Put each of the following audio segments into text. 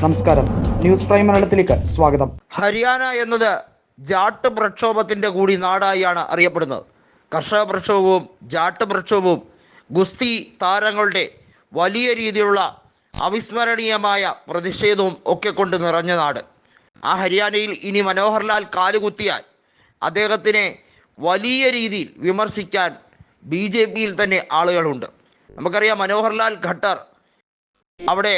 നമസ്കാരം. News prime മലയാളത്തിലേക്ക് സ്വാഗതം. ഹരിയാന എന്നത് ജാട്ട് പ്രക്ഷോഭത്തിന്റെ കൂടി നാടായാണ് അറിയപ്പെടുന്നത്. കർഷക പ്രക്ഷോഭവും ജാട്ട് പ്രക്ഷോഭവും ഗുസ്തി താരങ്ങളുടെ വലിയ രീതിയിലുള്ള അവിസ്മരണീയമായ പ്രതിഷേധവും ഒക്കെ കൊണ്ട് നിറഞ്ഞ നാട്. ആ ഹരിയാനയിൽ ഇനി മനോഹർലാൽ കാലുകുത്തിയാൽ അദ്ദേഹത്തിനെ വലിയ രീതിയിൽ വിമർശിക്കാൻ ബി ജെ പിയിൽ തന്നെ ആളുകളുണ്ട്. നമുക്കറിയാം മനോഹർലാൽ ഖട്ടർ അവിടെ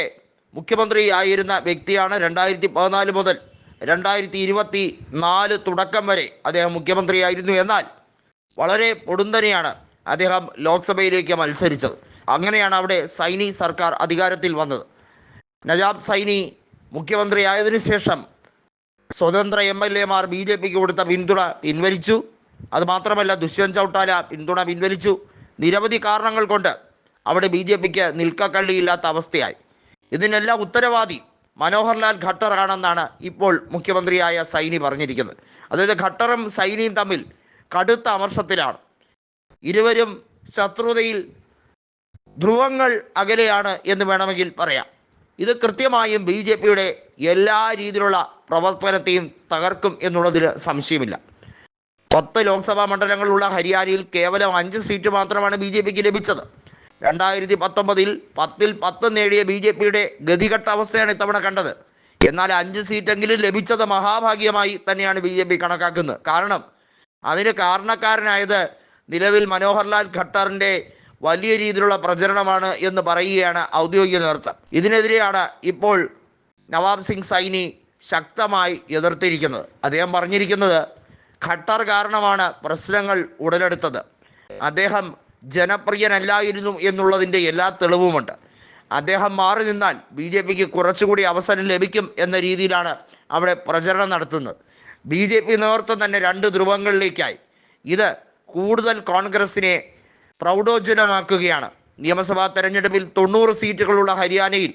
മുഖ്യമന്ത്രി ആയിരുന്ന വ്യക്തിയാണ് രണ്ടായിരത്തി പതിനാല് മുതൽ രണ്ടായിരത്തി ഇരുപത്തി നാല് തുടക്കം വരെ അദ്ദേഹം മുഖ്യമന്ത്രിയായിരുന്നു. എന്നാൽ വളരെ പൊടുന്തനെയാണ് അദ്ദേഹം ലോക്സഭയിലേക്ക് മത്സരിച്ചത്. അങ്ങനെയാണ് അവിടെ സൈനി സർക്കാർ അധികാരത്തിൽ വന്നത്. നജാബ് സൈനി മുഖ്യമന്ത്രിയായതിനു ശേഷം സ്വതന്ത്ര എം എൽ എമാർ ബി ജെ പിക്ക് കൊടുത്ത പിന്തുണ പിൻവലിച്ചു. അതുമാത്രമല്ല ദുഷ്യന്ത് ചൗട്ടാല പിന്തുണ പിൻവലിച്ചു. നിരവധി കാരണങ്ങൾ കൊണ്ട് അവിടെ ബി ജെ പിക്ക് നിൽക്കക്കള്ളിയില്ലാത്ത അവസ്ഥയായി. ഇതിനെല്ലാം ഉത്തരവാദി മനോഹർലാൽ ഖട്ടർ ആണെന്നാണ് ഇപ്പോൾ മുഖ്യമന്ത്രിയായ സൈനി പറഞ്ഞിരിക്കുന്നത്. അതായത് ഖട്ടറും സൈനിയും തമ്മിൽ കടുത്ത അമർഷത്തിലാണ്. ഇരുവരും ശത്രുതയിൽ ധ്രുവങ്ങൾ അകലെയാണ് എന്ന് വേണമെങ്കിൽ പറയാം. ഇത് കൃത്യമായും ബി ജെ പിയുടെ എല്ലാ രീതിയിലുള്ള പ്രവർത്തനത്തെയും തകർക്കും എന്നുള്ളതിൽ സംശയമില്ല. പത്ത് ലോക്സഭാ മണ്ഡലങ്ങളുള്ള ഹരിയാനയിൽ കേവലം അഞ്ച് സീറ്റ് മാത്രമാണ് ബി ജെ പിക്ക് ലഭിച്ചത്. രണ്ടായിരത്തി പത്തൊമ്പതിൽ പത്തിൽ പത്ത് നേടിയ ബി ജെ പിയുടെ ഗതികെട്ട അവസ്ഥയാണ് ഇത്തവണ കണ്ടത്. എന്നാൽ അഞ്ച് സീറ്റെങ്കിലും ലഭിച്ചത് മഹാഭാഗ്യമായി തന്നെയാണ് ബി ജെ പി കണക്കാക്കുന്നത്. കാരണം അതിന് കാരണക്കാരനായത് നിലവിൽ മനോഹർലാൽ ഖട്ടറിന്റെ വലിയ രീതിയിലുള്ള പ്രചരണമാണ് എന്ന് പറയുകയാണ് ഔദ്യോഗിക നേതൃത്വം. ഇതിനെതിരെയാണ് ഇപ്പോൾ നവാബ് സിംഗ് സൈനി ശക്തമായി എതിർത്തിരിക്കുന്നത്. അദ്ദേഹം പറഞ്ഞിരിക്കുന്നത് ഖട്ടർ കാരണമാണ് പ്രശ്നങ്ങൾ ഉടലെടുത്തത്. അദ്ദേഹം ജനപ്രിയനല്ലായിരുന്നു എന്നുള്ളതിന്റെ എല്ലാ തെളിവുമുണ്ട്. അദ്ദേഹം മാറി നിന്നാൽ ബി ജെ പിക്ക് കുറച്ചുകൂടി അവസരം ലഭിക്കും എന്ന രീതിയിലാണ് അവിടെ പ്രചരണം നടത്തുന്നത്. ബി ജെ പി നേതൃത്വം തന്നെ രണ്ട് ധ്രുവങ്ങളിലേക്കായി. ഇത് കൂടുതൽ കോൺഗ്രസിനെ പ്രൗഢോജ്വലമാക്കുകയാണ്. നിയമസഭാ തെരഞ്ഞെടുപ്പിൽ തൊണ്ണൂറ് സീറ്റുകളുള്ള ഹരിയാനയിൽ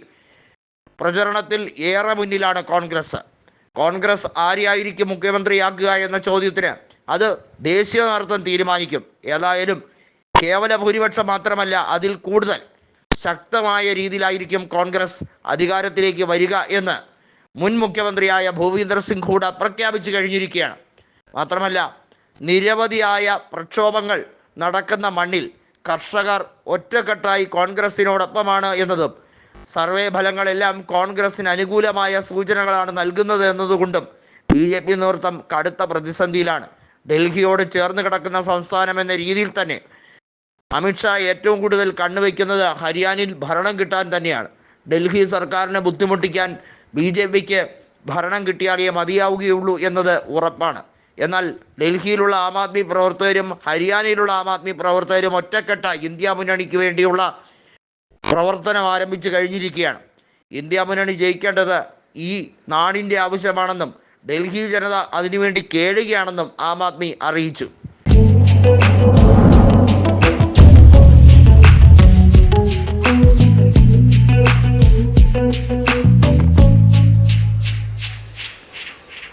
പ്രചരണത്തിൽ ഏറെ മുന്നിലാണ് കോൺഗ്രസ്. കോൺഗ്രസ് ആരെയായിരിക്കും മുഖ്യമന്ത്രിയാക്കുക എന്ന ചോദ്യത്തിന് അത് ദേശീയ നേതൃത്വം തീരുമാനിക്കും. ഏതായാലും കേവല ഭൂരിപക്ഷം മാത്രമല്ല അതിൽ കൂടുതൽ ശക്തമായ രീതിയിലായിരിക്കും കോൺഗ്രസ് അധികാരത്തിലേക്ക് വരിക എന്ന് മുൻ മുഖ്യമന്ത്രിയായ ഭൂപീന്ദർ സിംഗ് ഹൂഡ പ്രഖ്യാപിച്ചു കഴിഞ്ഞിരിക്കുകയാണ്. മാത്രമല്ല നിരവധിയായ പ്രക്ഷോഭങ്ങൾ നടക്കുന്ന മണ്ണിൽ കർഷകർ ഒറ്റക്കെട്ടായി കോൺഗ്രസിനോടൊപ്പമാണ് എന്നതും സർവേ ഫലങ്ങളെല്ലാം കോൺഗ്രസിന് അനുകൂലമായ സൂചനകളാണ് നൽകുന്നത് എന്നതുകൊണ്ടും ബി ജെ പി നേതൃത്വം കടുത്ത പ്രതിസന്ധിയിലാണ്. ഡൽഹിയോട് ചേർന്ന് കിടക്കുന്ന സംസ്ഥാനം എന്ന രീതിയിൽ തന്നെ അമിത്ഷാ ഏറ്റവും കൂടുതൽ കണ്ണുവെക്കുന്നത് ഹരിയാനയിൽ ഭരണം കിട്ടാൻ തന്നെയാണ്. ഡൽഹി സർക്കാരിനെ ബുദ്ധിമുട്ടിക്കാൻ ബി ജെ പിക്ക് ഭരണം കിട്ടിയാലേ മതിയാവുകയുള്ളൂ എന്നത് ഉറപ്പാണ്. എന്നാൽ ഡൽഹിയിലുള്ള ആം ആദ്മി പ്രവർത്തകരും ഹരിയാനയിലുള്ള ആം ആദ്മി പ്രവർത്തകരും ഒറ്റക്കെട്ട ഇന്ത്യ മുന്നണിക്ക് വേണ്ടിയുള്ള പ്രവർത്തനം ആരംഭിച്ചു കഴിഞ്ഞിരിക്കുകയാണ്. ഇന്ത്യ മുന്നണി ജയിക്കേണ്ടത് ഈ നാടിന്റെ ആവശ്യമാണെന്നും ഡൽഹി ജനത അതിനുവേണ്ടി കേഴുകയാണെന്നും ആം ആദ്മി അറിയിച്ചു.